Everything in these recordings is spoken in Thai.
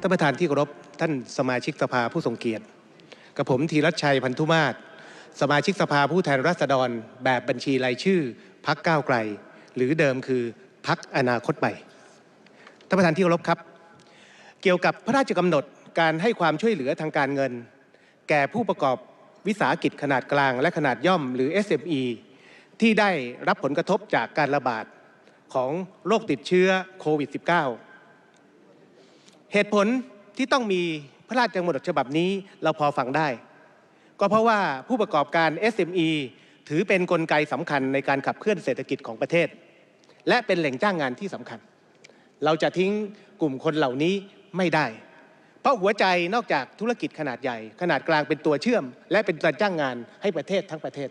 ท่านประธานที่เคารพท่านสมาชิกสภาผู้ทรงเกียรติ กับผมธีรัชชัยพันธุมาศสมาชิกสภาผู้แทนราษฎร แบบบัญชีรายชื่อพักก้าวไกล หรือเดิมคือพักอนาคตใหม่ท่านประธานที่เคารพครับ เกี่ยวกับพระราชกำหนดการให้ความช่วยเหลือทางการเงิน แก่ผู้ประกอบวิสาหกิจขนาดกลางและขนาดย่อมหรือ SME ที่ได้รับผลกระทบจากการระบาดของโรคติดเชื้อโควิด -19 เหตุผลที่ต้องมีพระราชกำหนดฉบับนี้เราพอฟังได้ ก็เพราะว่าผู้ประกอบการ SME ถือเป็นนกลไกสำคัญในการขับเคลื่อนเศรษฐกิจของประเทศ และเป็นแหล่งจ้างงานที่สำคัญ เราจะทิ้งกลุ่มคนเหล่านี้ไม่ได้ เพราะหัวใจนอกจากธุรกิจขนาดใหญ่ ขนาดกลางเป็นตัวเชื่อม และเป็นตัวจ้างงานให้ประเทศทั้งประเทศ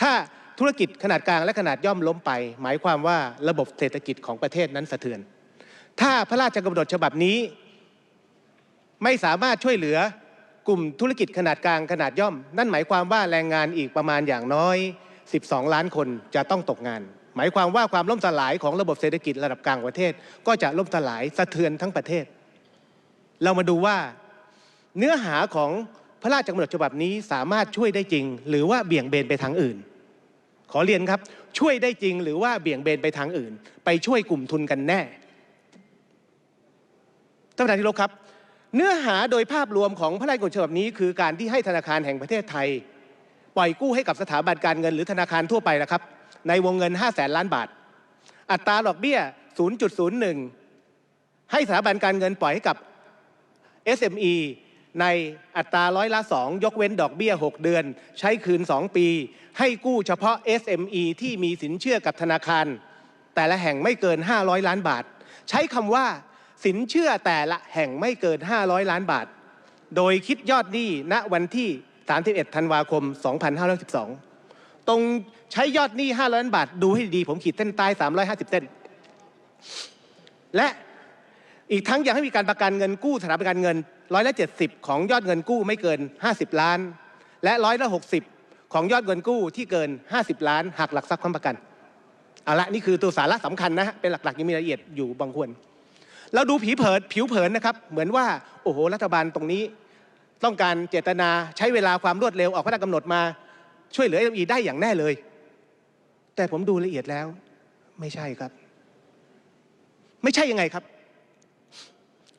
ถ้าธุรกิจขนาดกลางและขนาดย่อมล้มไป หมายความว่าระบบเศรษฐกิจของประเทศนั้นสะเทือน ถ้าพระราชกำหนดฉบับนี้ ไม่สามารถช่วยเหลือกลุ่มธุรกิจขนาดกลางขนาดย่อม นั่นหมายความว่าแรงงานอีกประมาณอย่างน้อย 12 ล้านคนจะต้องตกงาน หมายความว่าความล่มสลายของระบบเศรษฐกิจระดับกลางประเทศ ก็จะล่มสลายสะเทือนทั้งประเทศ เรามาดูว่าเนื้อหาของพระราชกำหนดฉบับนี้สามารถช่วยได้จริง หรือว่าเบี่ยงเบนไปทางอื่น ขอเรียนครับช่วยได้จริงหรือว่าเบี่ยงเบนไปทางอื่น ไปช่วยกลุ่มทุนกันแน่ท่านประธานที่รพครับ เนื้อหาโดยภาพรวมของพระราชกำหนดฉบับนี้ คือการที่ให้ธนาคารแห่งประเทศไทย ปล่อยกู้ให้กับสถาบันการเงินหรือธนาคารทั่วไปนะครับ ในวงเงิน 5 0 0แสนล้านบาท อัตราดอกเบี้ย 0.01 ให้สถาบันการเงินปล่อยให้กับ SME ในอัตราร้อยละ 2 ยกเว้นดอกเบี้ย 6 เดือน ใช้คืน 2 ปี ให้กู้เฉพาะ SME ที่มีสินเชื่อกับธนาคาร แต่ละแห่งไม่เกิน 500 ล้านบาท ใช้คำว่า สินเชื่อแต่ละแห่งไม่เกิน 500 ล้านบาท โดยคิดยอดหนี้ณวันที่ 31 ธันวาคม 2512 ตรงใช้ยอดหนี้ 500 ล้านบาท ดูให้ดี ผมขีดเส้นใต้ 350 เส้น และอีกทั้งยังให้มีการประกันเงินกู้สถาบันการเงินร้อยละ70 ของยอดเงินกู้ไม่เกิน 50 ล้าน และร้อยละ60 ของยอดเงินกู้ที่เกิน 50 ล้านหักหลักทรัพย์ค้ำประกันเอาละนี่คือตัวสาระสำคัญนะฮะเป็นหลักๆยังมีรายละเอียดอยู่บางควร เราดูผิวเผินผิวเผินนะครับ เหมือนว่าโอ้โหรัฐบาลตรงนี้ ต้องการเจตนาใช้เวลาความรวดเร็วออกพระราชกำหนดมาช่วยเหลือ SME ได้อย่างแน่เลย แต่ผมดูละเอียดแล้ว ไม่ใช่ครับ ไม่ใช่ยังไงครับ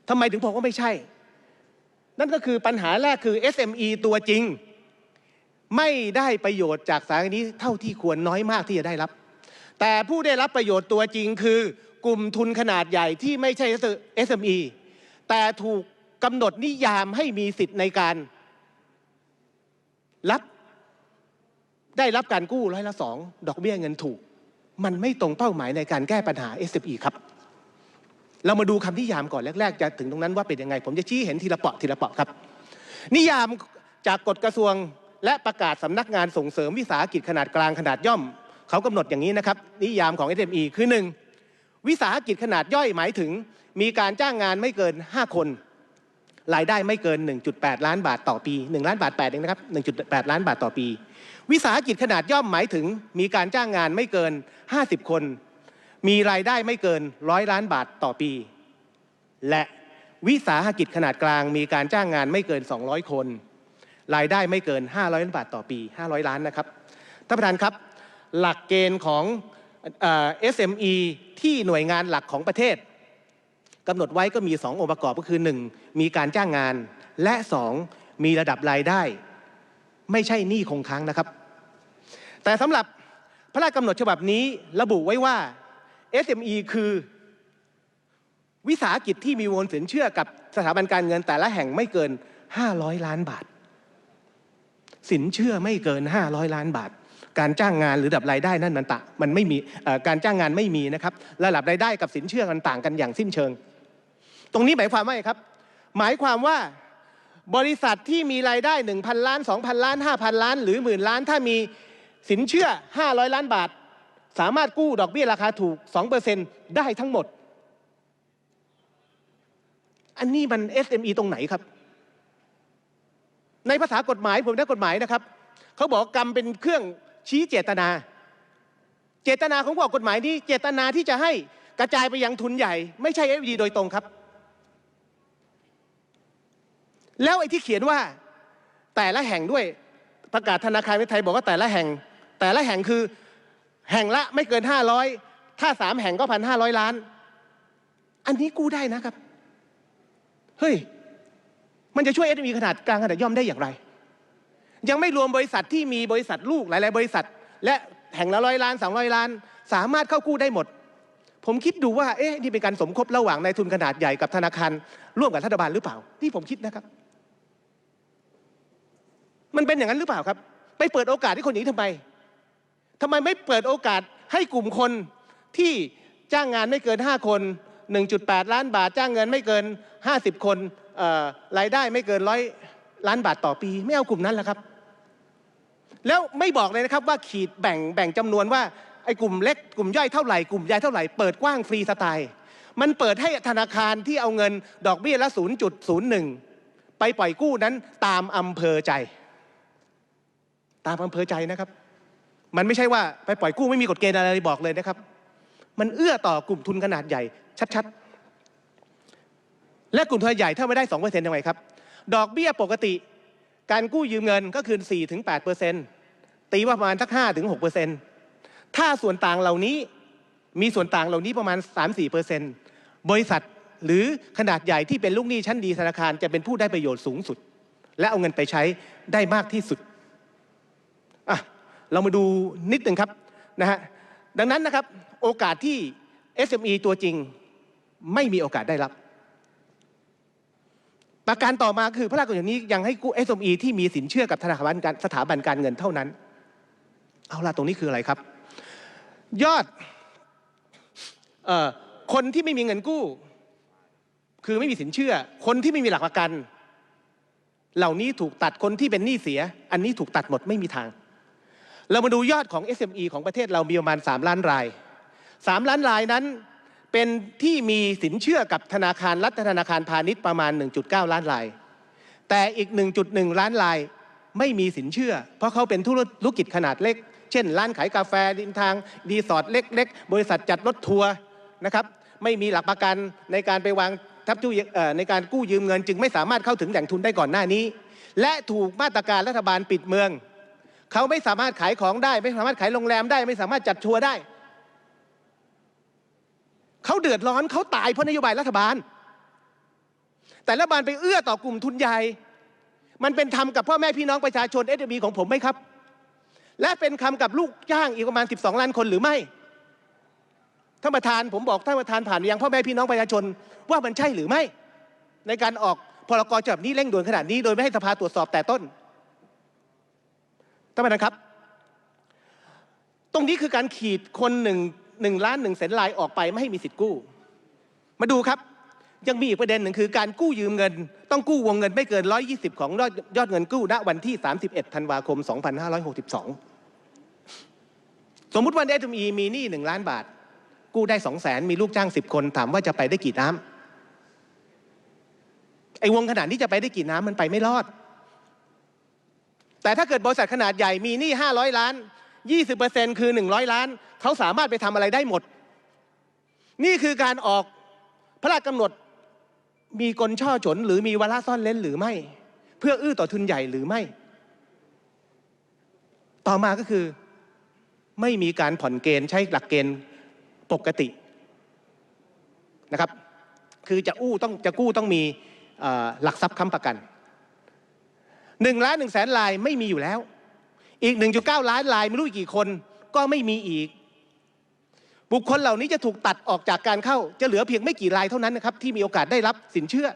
ทำไมถึงบอกว่าไม่ใช่ นั่นก็คือปัญหาแรกคือ SME ตัวจริง ไม่ได้ประโยชน์จากสารนี้เท่าที่ควรน้อยมากที่จะได้รับ แต่ผู้ได้รับประโยชน์ตัวจริงคือ กลุ่มทุนขนาดใหญ่ที่ไม่ใช่ SME แต่ถูกกำหนดนิยามให้มีสิทธิ์ในการรับได้รับการกู้ร้อยละสองดอกเบี้ยเงินถูก มันไม่ตรงเป้าหมายในการแก้ปัญหา SME ครับ เรามาดูคำนิยามก่อนแรกๆจะถึงตรงนั้นว่าเป็นยังไง ผมจะชี้เห็นทีละเปาะทีละเปาะครับ นิยามจากกฎกระทรวงและประกาศสำนักงานส่งเสริมวิสาหกิจขนาดกลางขนาดย่อม เขากำหนดอย่างนี้นะครับ นิยามของ SME คือหนึ่ง วิสาหกิจขนาดย่อยหมายถึง มีการจ้างงานไม่เกิน 5 คน รายได้ไม่เกิน 1.8 ล้านบาทต่อปี1ล้านบาท8เองนะครับ1.8 ล้านบาทต่อปี วิสาหกิจขนาดย่อมหมายถึง มีการจ้างงานไม่เกิน 50 คน มีรายได้ไม่เกินร้อยล้านบาทต่อปี และวิสาหกิจขนาดกลาง มีการจ้างงานไม่เกิน 200 คน รายได้ไม่เกิน 500ล้านบาทต่อปี 500 ล้านนะครับท่านประธานครับ หลักเกณฑ์ของ SME ที่หน่วยงานหลักของประเทศกำหนดไว้ก็มี 2 องค์ประกอบก็คือ 1. มีการจ้างงาน และ 2. มีระดับรายได้ ไม่ใช่หนี้คงค้างนะครับ แต่สำหรับพระราชกำหนดฉบับนี้ระบุไว้ว่า SME คือวิสาหกิจที่มีวงเงินสินเชื่อกับสถาบันการเงินแต่ละแห่งไม่เกิน 500 ล้านบาท สินเชื่อไม่เกิน 500 ล้านบาท การจ้างงานหรือระดับรายได้นั่นมันต่างมันไม่มีการจ้างงานไม่มีนะครับระดับรายได้กับสินเชื่อมันต่างกันอย่างสิ้นเชิง ตรงนี้หมายความว่าไงครับ หมายความว่าบริษัทที่มีรายได้ 1,000 ล้าน 2,000 ล้าน 5,000 ล้าน หรือหมื่นล้าน ถ้ามีสินเชื่อ 500 ล้านบาท สามารถกู้ดอกเบี้ยราคาถูก 2%ได้ทั้งหมด อันนี้มัน SME ตรงไหนครับ ในภาษากฎหมายผมได้กฎหมายนะครับ เขาบอกกรรมเป็นเครื่อง ชี้เจตนา เจตนาของบอกกฎหมายนี้ เจตนาที่จะให้กระจายไปยังทุนใหญ่ ไม่ใช่ FD โดยตรงครับ แล้วไอ้ที่เขียนว่าแต่ละแห่งด้วยประกาศธนาคารไทยบอกว่าแต่ละแห่ง แต่ละแห่งคือแห่งละไม่เกินห้าร้อยถ้าสามแห่งก็พันห้าร้อยล้าน อันนี้กู้ได้นะครับ เฮ้ย มันจะช่วย SME ขนาดกลางขนาดย่อมได้อย่างไร ยังไม่รวมบริษัทที่มีบริษัทลูกหลาย ๆ บริษัท และแห่งละร้อยล้านสองร้อยล้าน สามารถเข้ากู้ได้หมด ผมคิดดูว่าเอ๊ะนี่เป็นการสมคบระหว่างนายทุนขนาดใหญ่กับธนาคารร่วมกับรัฐบาลหรือเปล่านี่ผมคิดนะครับ มันเป็นอย่างนั้นหรือเปล่าครับ ไปเปิดโอกาสให้คนหนีทำไมทำไมไม่เปิดโอกาสให้กลุ่มคนที่จ้างงานไม่เกิน 5 คน 1.8 ล้านบาท จ้างเงินไม่เกิน 50 คนรายได้ไม่เกินร้อย ล้านบาทต่อปี ไม่เอากลุ่มนั้นแล้วครับ แล้วไม่บอกเลยนะครับว่าขีดแบ่งแบ่งจำนวนว่าไอ้กลุ่มเล็กกลุ่มย่อยเท่าไหร่กลุ่มใหญ่เท่าไหร่เปิดกว้างฟรีสไตล์มันเปิดให้ธนาคารที่เอาเงินดอกเบี้ยละ 0.01 ไปปล่อยกู้นั้นตามอำเภอใจ ตามอำเภอใจนะครับ มันไม่ใช่ว่าไปปล่อยกู้ไม่มีกฎเกณฑ์อะไรบอกเลยนะครับ มันเอื้อต่อกลุ่มทุนขนาดใหญ่ ชัดๆ และกลุ่มทุนใหญ่ถ้าไม่ได้สองเปอร์เซ็นต์ยังไงครับ ดอกเบี้ยปกติ การกู้ยืมเงินก็คือ4ถึง8เปอร์เซ็นต์ตีว่าประมาณสัก5ถึง6เปอร์เซ็นต์ถ้าส่วนต่างเหล่านี้มีส่วนต่างเหล่านี้ประมาณ 3-4เปอร์เซ็นต์บริษัทหรือขนาดใหญ่ที่เป็นลูกหนี้ชั้นดีธนาคารจะเป็นผู้ได้ประโยชน์สูงสุด และเอาเงินไปใช้ได้มากที่สุดอะเรามาดูนิดหนึ่งครับนะฮะดังนั้นนะครับโอกาสที่ SME ตัวจริงไม่มีโอกาสได้รับ ประการต่อมาคือพระราชกำหนดนี้ยังให้กู้ SME ที่มีสินเชื่อกับธนาคารการสถาบันการเงินเท่านั้น เอาล่ะตรงนี้คืออะไรครับ ยอดออคนที่ไม่มีเงินกู้ คือไม่มีสินเชื่อ คนที่ไม่มีหลักประกัน เหล่านี้ถูกตัดคนที่เป็นหนี้เสีย อันนี้ถูกตัดหมดไม่มีทาง เรามาดูยอดของ SME ของประเทศเรามีประมาณ 3 ล้านราย 3 ล้านรายนั้น เป็นที่มีสินเชื่อกับธนาคารรัฐธนาคารพาณิชย์ประมาณ 1.9 ล้านราย แต่อีก 1.1 ล้านรายไม่มีสินเชื่อ เพราะเขาเป็นธุรกิจขนาดเล็ก เช่น ร้านขายกาแฟริมทางรีสอร์ทเล็ก ๆ บริษัทจัดรถทัวร์นะครับไม่มีหลักประกันในการไปวางทับจูในการกู้ยืมเงิน จึงไม่สามารถเข้าถึงแหล่งทุนได้ก่อนหน้านี้ และถูกมาตรการรัฐบาลปิดเมือง เขาไม่สามารถขายของได้ ไม่สามารถขายโรงแรมได้ ไม่สามารถจัดทัวร์ได้ เขาเดือดร้อนเขาตายเพราะนโยบายรัฐบาล แต่รัฐบาลไปเอื้อต่อกลุ่มทุนใหญ่ มันเป็นธรรมกับพ่อแม่พี่น้องประชาชนเอสบีของผมไหมครับ และเป็นคำกับลูกจ้างอีกประมาณ 12 ล้านคนหรือไม่ ท่านประธานผมบอกท่านประธานผ่านยังพ่อแม่พี่น้องประชาชนว่ามันใช่หรือไม่ ในการออกพรกฉบับนี้เร่งด่วนขนาดนี้โดยไม่ให้สภาตรวจสอบแต่ต้นท่านประธานครับ ตรงนี้คือการขีดคนหนึ่ง หนึ่งล้านหนึ่งแสนลายออกไปไม่ให้มีสิทธิ์กู้ มาดูครับยังมีอีกประเด็นหนึ่งคือการกู้ยืมเงิน ต้องกู้วงเงินไม่เกิน 120 ของยอดยอดเงินกู้ณวันที่ 31 ธันวาคม 2562 สมมุติว่า SME มีหนี้1ล้านบาท กู้ได้ 2 0 0แสนมีลูกจ้าง 10 คน ถามว่าจะไปได้กี่น้ำไอ้วงขนาดนี้จะไปได้กี่น้ำมันไปไม่รอด แต่ถ้าเกิดบริษัทขนาดใหญ่มีหนี้500 ล้าน 20%คือ 100 ล้าน เขาสามารถไปทำอะไรได้หมด นี่คือการออกพระราชกำหนดมีกลช่อฉนหรือมีวาระซ่อนเล้นหรือไม่ เพื่ออื้อต่อทุนใหญ่หรือไม่ ต่อมาก็คือไม่มีการผ่อนเกณฑ์ใช้หลักเกณฑ์ปกตินะครับ คือจะอู้ต้องจะกู้ต้องมีหลักทรัพย์ค้ำประกันหนึ่งล้านหนึ่งแสนลายไม่มีอยู่แล้ว อีก 1.9 ล้านลายไม่รู้อีกกี่คนก็ไม่มีอีก บุคคลเหล่านี้จะถูกตัดออกจากการเข้า จะเหลือเพียงไม่กี่รายเท่านั้นนะครับที่มีโอกาสได้รับสินเชื่อ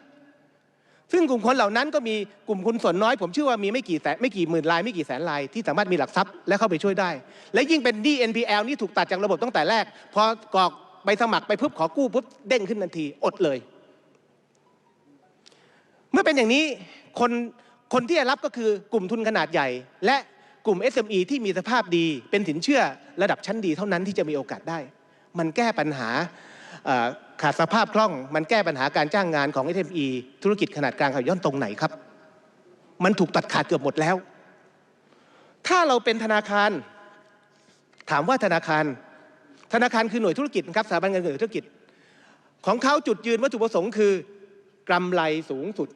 ซึ่งกลุ่มคนเหล่านั้นก็มีกลุ่มคนส่วนน้อย ผมเชื่อว่ามีไม่กี่แสนไม่กี่หมื่นรายไม่กี่แสนรายที่สามารถมีหลักทรัพย์และเข้าไปช่วยได้ และยิ่งเป็นหนี้ NPL นี่ถูกตัดจากระบบตั้งแต่แรกพอกรอกใบสมัครไปปุ๊บขอกู้ปุ๊บเด้งขึ้นทันทีอดเลย เมื่อเป็นอย่างนี้คนคนที่จะรับก็คือกลุ่มทุนขนาดใหญ่ และ กลุ่ม SME ที่มีสภาพดีเป็นสินเชื่อระดับชั้นดีเท่านั้นที่จะมีโอกาสได้ มันแก้ปัญหาขาดสภาพคล่อง มันแก้ปัญหาการจ้างงานของ SME ธุรกิจขนาดกลางขย่อนตรงไหนครับ มันถูกตัดขาดเกือบหมดแล้ว ถ้าเราเป็นธนาคาร ถามว่าธนาคาร ธนาคารคือหน่วยธุรกิจนะครับสถาบันการเงินหรือธุรกิจ ของเขาจุดยืนวัตถุประสงค์คือกำไรสูงสุด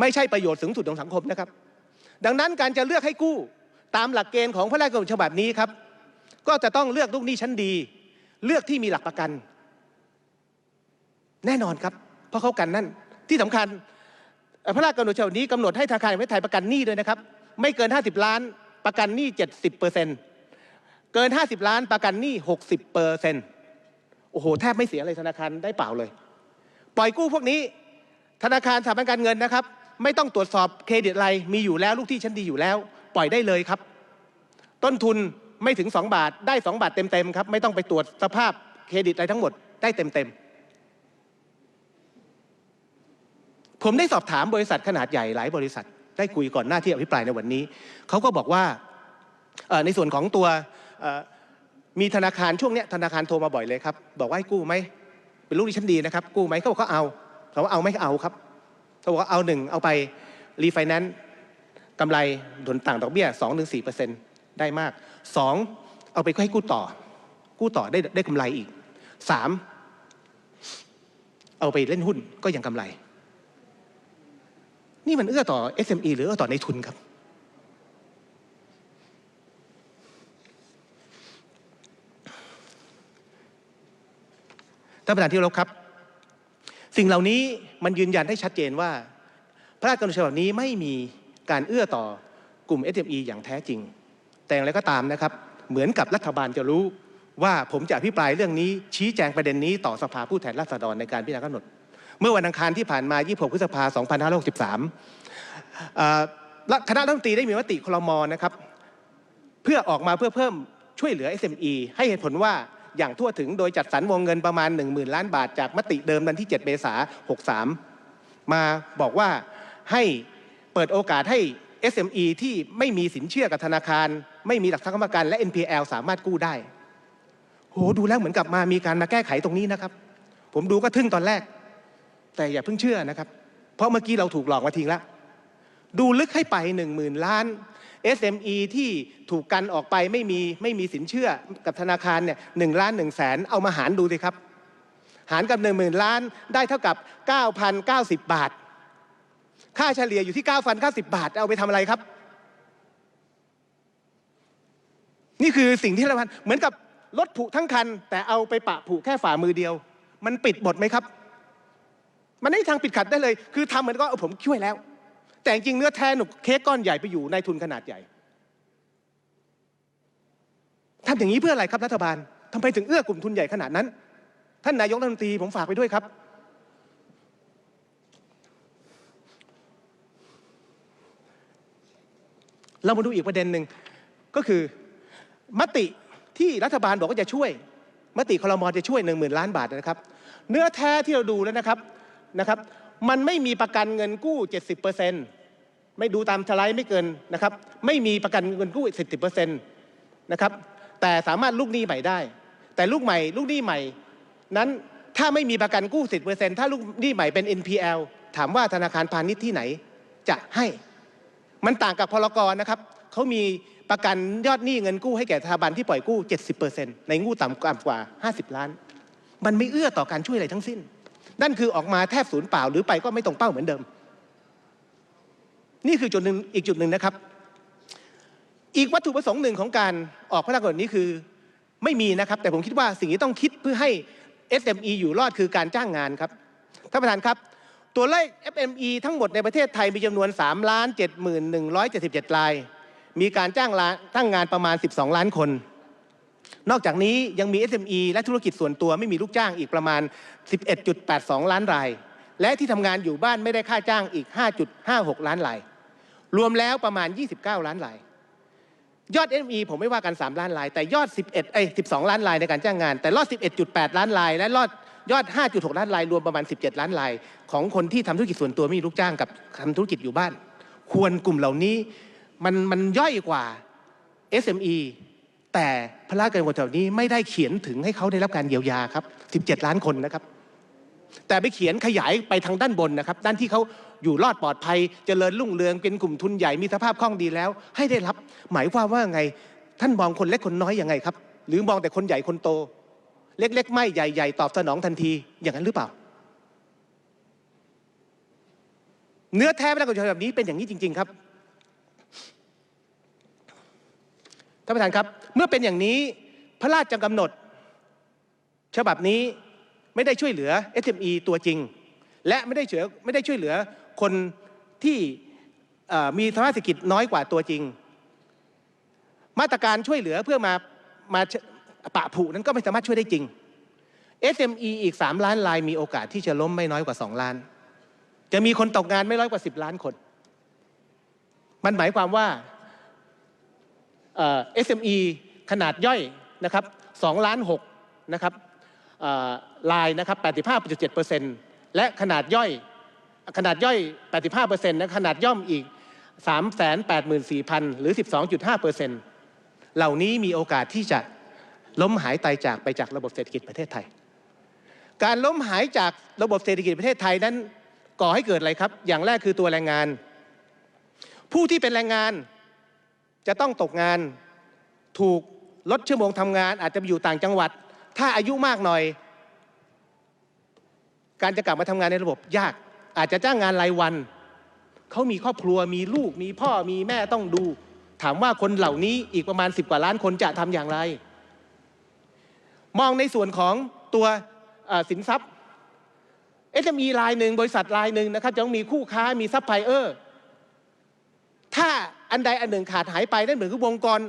ไม่ใช่ประโยชน์สูงสุดของสังคมนะครับ ดังนั้นการจะเลือกให้กู้ตามหลักเกณฑ์ของพระราชกำหนดฉบับนี้ครับ ก็จะต้องเลือกลูกหนี้ชั้นดี เลือกที่มีหลักประกัน แน่นอนครับ เพราะเขากันนั่นที่สำคัญพระราชกำหนดฉบับนี้กำหนดให้ธนาคารแห่งประเทศไทยประกันหนี้ด้วยนะครับ ไม่เกิน 50 ล้านประกันหนี้ 70เปอร์เซ็นต์เกิน 50 ล้านประกันหนี้60เปอร์เซ็นต์โอ้โหแทบไม่เสียเลยธนาคารได้เปล่าเลย ปล่อยกู้พวกนี้ ธนาคารสถาบันการเงินนะครับ ไม่ต้องตรวจสอบเครดิตอะไรมีอยู่แล้วลูกที่ชั้นดีอยู่แล้ว ปล่อยได้เลยครับ ต้นทุนไม่ถึง 2 บาทได้ 2 บาทเต็มๆครับไม่ต้องไปตรวจสภาพเครดิตอะไรทั้งหมดได้เต็มๆผมได้สอบถามบริษัทขนาดใหญ่หลายบริษัทได้คุยก่อนหน้าที่อภิปรายในวันนี้ เขาก็บอกว่าในส่วนของตัวมีธนาคารช่วงนี้ธนาคารโทรมาบ่อยเลยครับ บอกว่าให้กู้ไหมเป็นลูกที่ชั้นดีนะครับ กู้ไหมเขาบอกเขาเอาเขาว่าเอาไหมเอาครับ เขาบอกว่าเอาหนึ่งเอาไปรีไฟแนนซ์กำไรผลต่างดอกเบี้ยสองถึงสี่เปอร์เซ็นต์ได้มากสองเอาไปให้กู้ต่อ กู้ต่อได้ได้กำไรอีกสามเอาไปเล่นหุ้นก็ยังกำไร นี่มันเอื้อต่อ SME หรือเอื้อต่อในทุนครับ ท่านประธานที่เคารพครับ สิ่งเหล่านี้มันยืนยันได้ชัดเจนว่า พระราชกำหนดฉบับนี้ไม่มีการเอื้อต่อกลุ่ม SME อย่างแท้จริง แต่อย่างไรก็ตามนะครับ เหมือนกับรัฐบาลจะรู้ว่าผมจะอภิปรายเรื่องนี้ชี้แจงประเด็นนี้ต่อสภาผู้แทนราษฎรในการพิจารณากำหนด เมื่อวันอังคารที่ผ่านมา 26 พฤษภาคม 2563อ่าและคณะรัฐมนตรีได้มีมติคลมนะครับ เพื่อออกมาเพื่อเพิ่มช่วยเหลือ SME ให้เหตุผลว่า อย่างทั่วถึงโดยจัดสรรวงเงินประมาณ 10,000 ล้านบาท จากมติเดิมวันที่ 7 เมษายน 63 มาบอกว่าให้เปิดโอกาสให้ SME ที่ไม่มีสินเชื่อกับธนาคาร ไม่มีหลักทรัพย์ประกันและ NPL สามารถกู้ได้โหดูแล้วเหมือนกับมามีการมาแก้ไขตรงนี้นะครับ ผมดูก็ทึ่งตอนแรก แต่อย่าเพิ่งเชื่อนะครับ เพราะเมื่อกี้เราถูกหลอกมาทิ้งแล้วดูลึกให้ไปหนึ่งหมื่นล้าน SME ที่ถูกกันออกไปไม่มีไม่มีสินเชื่อกับธนาคารเนี่ยหนึ่งล้านหนึ่งแสนเอามาหารดูสิครับ หารกับหนึ่งหมื่นล้านได้เท่ากับ 9,090 บาท ค่าเฉลี่ยอยู่ที่ 9,090 บาท เอาไปทำอะไรครับ นี่คือสิ่งที่รัฐบาลเหมือนกับรถผุทั้งคัน แต่เอาไปปะผุแค่ฝ่ามือเดียว มันปิดบทไหมครับ มันไม่มีทางปิดขัดได้เลย คือทำเหมือนก็เออผมช่วยแล้ว แต่จริงเนื้อแท้หนุกเค้กก้อนใหญ่ไปอยู่ในทุนขนาดใหญ่ทำอย่างนี้เพื่ออะไรครับรัฐบาลทำไมถึงเอื้อกลุ่มทุนใหญ่ขนาดนั้น ท่านนายกรัฐมนตรีผมฝากไปด้วยครับ เรามาดูอีกประเด็นหนึ่งก็คือมติที่รัฐบาลบอกว่าจะช่วย มติคลมอจะช่วยหนึ่งหมื่นล้านบาทนะครับ เนื้อแท้ที่เราดูแล้วนะครับนะครับ มันไม่มีประกันเงินกู้ 70%ไม่ดูตามสไลด์ไม่เกินนะครับ ไม่มีประกันเงินกู้ 10%นะครับ แต่สามารถลูกหนี้ใหม่ได้ แต่ลูกใหม่ลูกหนี้ใหม่ นั้นถ้าไม่มีประกันกู้ 10%ถ้าลูกหนี้ใหม่เป็น NPL ถามว่าธนาคารพาณิชย์ที่ไหนจะให้ มันต่างกับพลกรนะครับเขามีประกันยอดหนี้เงินกู้ให้แก่สถาบันที่ปล่อยกู้ 70%ในกู้ต่ำกว่า 50 ล้าน มันไม่เอื้อต่อการช่วยอะไรทั้งสิ้น นั่นคือออกมาแทบศูนย์เปล่า หรือไปก็ไม่ตรงเป้าเหมือนเดิม นี่คือจุดหนึ่งอีกจุดหนึ่งนะครับ อีกวัตถุประสงค์หนึ่งของการออกพระราชกำหนดนี้คือไม่มีนะครับ แต่ผมคิดว่าสิ่งที่ต้องคิดเพื่อให้ SME อยู่รอดคือการจ้างงานครับท่านประธานครับ ตัวเลข FME ทั้งหมดในประเทศไทยมีจำนวน3ล้าน7,177ราย มีการจ้างลาจ้างงานประมาณ 12 ล้านคน นอกจากนี้ยังมี SME และธุรกิจส่วนตัวไม่มีลูกจ้างอีกประมาณ 11.82 ล้านราย และที่ทำงานอยู่บ้านไม่ได้ค่าจ้างอีก 5.56 ล้านราย รวมแล้วประมาณ 29 ล้านราย ยอด SME ผมไม่ว่ากัน 3 ล้านราย แต่ยอด 11เอ้ย12 ล้านรายในการจ้างงาน แต่รอด 11.8 ล้านราย และรอดยอด 5.6 ล้านรายรวมประมาณ 17 ล้านราย ของคนที่ทำธุรกิจส่วนตัวไม่มีลูกจ้างกับทำธุรกิจอยู่บ้าน ควรกลุ่มเหล่านี้มันมันย่อยกว่า SME แต่พระราชกำหนดฉบับนี้ไม่ได้เขียนถึงให้เขาได้รับการเยียวยาครับ17 ล้านคนนะครับ แต่ไปเขียนขยายไปทางด้านบนนะครับ ด้านที่เขาอยู่รอดปลอดภัยเจริญรุ่งเรืองเป็นกลุ่มทุนใหญ่มีสภาพคล่องดีแล้ว ให้ได้รับ หมายความว่าไงท่านมองคนเล็กคนน้อยอยังไงครับ หรือมองแต่คนใหญ่คนโต เล็ก ๆ ไม่ใหญ่ๆตอบสนองทันทีอย่างนั้นหรือเปล่า เนื้อแท้พระราชกำหนดแบบนี้เป็นอย่างนี้จริง ๆ ครับ ท่านประธานครับ เมื่อเป็นอย่างนี้พระราชกำหนด ฉบับนี้ไม่ได้ช่วยเหลือ SME ตัวจริง และไม่ได้เฉือไม่ได้ช่วยเหลือคนที่มีธรรมเศรษฐกิจน้อยกว่าตัวจริง มาตรการช่วยเหลือเพื่อมามาปะผุนั้นก็ไม่สามารถช่วยได้จริง SME อีก 3 ล้านรายมีโอกาสที่จะล้มไม่น้อยกว่า 2 ล้าน จะมีคนตกงานไม่น้อยกว่า 10 ล้านคน มันหมายความว่า SME ขนาดย่อยนะครับ2ล้าน6นะครับลายนะครับ85.7%และขนาดย่อยขนาดย่อย 85%นะขนาดย่อมอีก 384,000 หรือ 12.5%เหล่านี้มีโอกาสที่จะล้มหายตายจากไปจากระบบเศรษฐกิจประเทศไทย การล้มหายจากระบบเศรษฐกิจประเทศไทยนั้นก่อให้เกิดอะไรครับ อย่างแรกคือตัวแรงงาน ผู้ที่เป็นแรงงาน จะต้องตกงานถูกลดชั่วโมงทำงาน อาจจะไปอยู่ต่างจังหวัด ถ้าอายุมากหน่อย การจะกลับมาทำงานในระบบยาก อาจจะจ้างงานรายวันเขามีครอบครัวมีลูกมีพ่อมีแม่ต้องดู ถามว่าคนเหล่านี้อีกประมาณ 10 กว่าล้านคนจะทำอย่างไร มองในส่วนของตัวสินทรัพย์ SME รายหนึ่งบริษัทรายหนึ่งนะครับจะต้องมีคู่ค้ามีซัพพลายเออร์ อันใดอันหนึ่งขาดหายไปนั่นเหมือนกับวงกร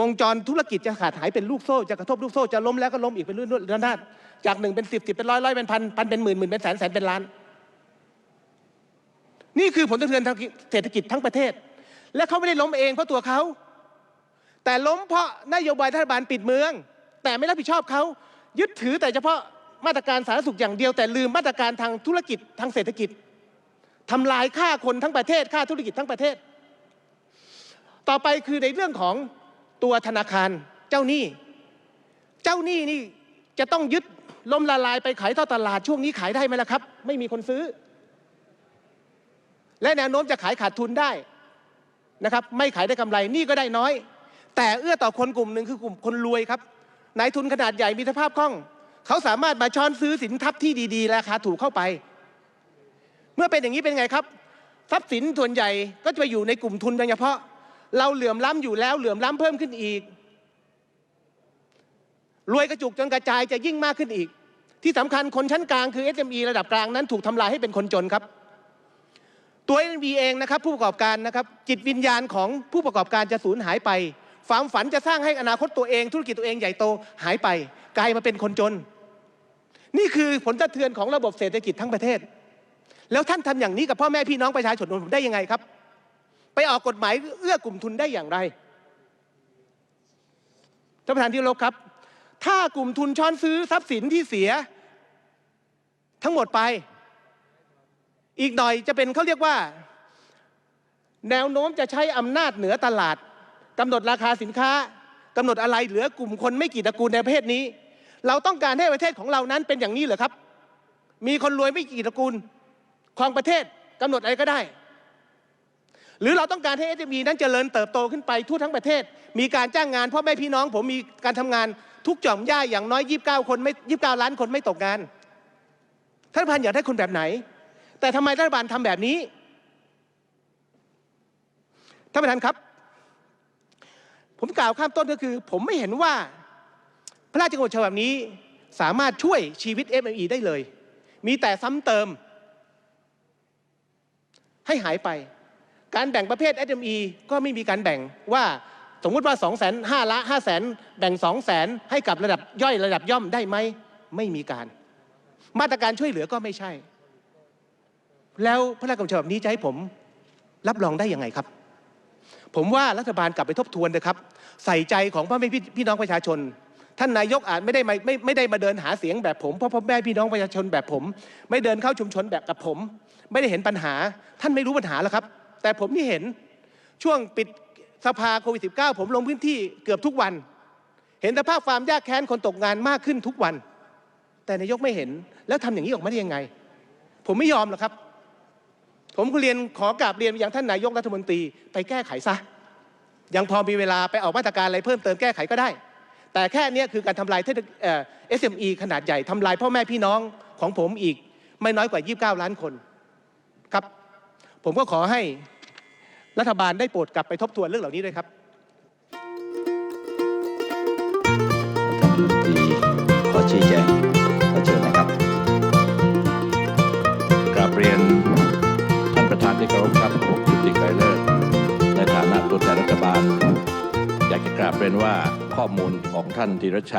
วงจรธุรกิจจะขาดหายเป็นลูกโซ่จะกระทบลูกโซ่จะล้มแล้วก็ล้มอีกเป็นรุ่นๆระนาดจากหนึ่งเป็นสิบสิบเป็นร้อยร้อยเป็นพันพันเป็นหมื่นหมื่นเป็นแสนแสนเป็นล้าน นี่คือผลกระเทือนทางเศรษฐกิจทั้งประเทศ และเขาไม่ได้ล้มเองเพราะตัวเขา แต่ล้มเพราะนโยบายรัฐบาลปิดเมือง แต่ไม่รับผิดชอบเขายึดถือแต่เฉพาะมาตรการสาธารณสุขอย่างเดียว แต่ลืมมาตรการทางธุรกิจทางเศรษฐกิจทำลายค่าคนทั้งประเทศค่าธุรกิจทั้งประเทศ ต่อไปคือในเรื่องของตัวธนาคารเจ้าหนี้ เจ้าหนี้นี่จะต้องยึดล้มละลายไปขายท่อตลาดช่วงนี้ขายได้ไหมล่ะครับ ไม่มีคนซื้อ และแนวโน้มจะขายขาดทุนได้นะครับไม่ขายได้กำไรนี่ก็ได้น้อย แต่เอื้อต่อคนกลุ่มหนึ่งคือกลุ่มคนรวยครับนายทุนขนาดใหญ่มีสภาพคล่อง เขาสามารถมาช้อนซื้อสินทรัพย์ที่ดีๆ ราคาถูกเข้าไป เมื่อเป็นอย่างนี้เป็นไงครับ ทรัพย์สินส่วนใหญ่ก็จะไปอยู่ในกลุ่มทุนโดยเฉพาะ เราเหลื่อมล้ำอยู่แล้วเหลื่อมล้ำเพิ่มขึ้นอีก รวยกระจุกจนกระจายจะยิ่งมากขึ้นอีก ที่สำคัญคนชั้นกลางคือ SME ระดับกลางนั้นถูกทำลายให้เป็นคนจนครับ ตัว SME เองนะครับ ผู้ประกอบการนะครับ จิตวิญญาณของผู้ประกอบการจะสูญหายไปความฝันจะสร้างให้อนาคตตัวเอง ธุรกิจตัวเองใหญ่โตหายไป กลายมาเป็นคนจน นี่คือผลสะเทือนของระบบเศรษฐกิจทั้งประเทศ แล้วท่านทำอย่างนี้กับพ่อแม่พี่น้องประชาชนผมได้ยังไงครับ ไปออกกฎหมายเอื้อกลุ่มทุนได้อย่างไรท่านประธานที่เคารพครับ ถ้ากลุ่มทุนช้อนซื้อทรัพย์สินที่เสีย ทั้งหมดไป อีกหน่อยจะเป็นเขาเรียกว่า แนวโน้มจะใช้อำนาจเหนือตลาดกำหนดราคาสินค้ากำหนดอะไรเหลือกลุ่มคนไม่กี่ตระกูลในประเทศนี้ เราต้องการให้ประเทศของเรานั้นเป็นอย่างนี้เหรอครับ มีคนรวยไม่กี่ตระกูลครองประเทศกำหนดอะไรก็ได้ หรือเราต้องการให้ SME นั้นเจริญเติบโตขึ้นไปทั่วทั้งประเทศ มีการจ้างงานพ่อแม่พี่น้อง ผมมีการทำงานทุกจ่อมย่าอย่างน้อย 29 คนไม่29 ล้านคนไม่ตกงานท่านประธานอยากได้คนแบบไหน แต่ทำไมรัฐบาลทำแบบนี้ท่านประธานครับ ผมกล่าวข้ามต้นก็คือ ผมไม่เห็นว่าพระราชกำหนดฉบับนี้สามารถช่วยชีวิต SME ได้เลย มีแต่ซ้ำเติม ให้หายไป การแบ่งประเภท SME ก็ไม่มีการแบ่งว่าสมมุติว่า 2 5 0 0 0ละ5 0 0 0 0 แบ่ง 2 0 0 0 0 0 ให้กับระดับย่อยระดับย่อมได้ไหม ไม่มีการ มาตรการช่วยเหลือก็ไม่ใช่ แล้วพระราชกำหนดฉบับนี้จะให้ผมรับรองได้ยังไงครับ ผมว่ารัฐบาลกลับไปทบทวนนะครับ ใส่ใจของพ่อแม่พี่น้องประชาชน ท่านนายกอาจไม่ได้มาไม่ไม่ได้มาเดินหาเสียงแบบผมเพราะพ่อแม่พี่น้องประชาชนแบบผม ไม่เดินเข้าชุมชนแบบกับผม ไม่ได้เห็นปัญหา ท่านไม่รู้ปัญหาแล้วครับ แต่ผมนี่เห็นช่วงปิดสภาโควิด -19 ผมลงพื้นที่เกือบทุกวัน เห็นสภาพความยากแค้นคนตกงานมากขึ้นทุกวัน แต่นายกไม่เห็นแล้วทำอย่างนี้ออกมาได้ยังไง ผมไม่ยอมหรอกครับ ผมเรียนขอกราบเรียนไปยังท่านนายกรัฐมนตรีไปแก้ไขซะยังพอมีเวลาไปออกมาตรการอะไรเพิ่มเติมแก้ไขก็ได้ แต่แค่นี้คือการทำลายเอ่อ SME ขนาดใหญ่ทำลายพ่อแม่พี่น้องของผมอีก ไม่น้อยกว่า 29 ล้านคนครับ ผมก็ขอให้รัฐบาลได้โปรดกลับไปทบทวนเรื่องเหล่านี้ด้วยครับท่านรัฐมนตรีขอชี้แจงขอเชิญนะครับกราบเรียนท่านประธานที่เคารพครับผมยุติไกรเลิศในฐานะตัวแทนรัฐบาล อยากจะกราบเรียนว่าข้อมูลของท่านธีรชัย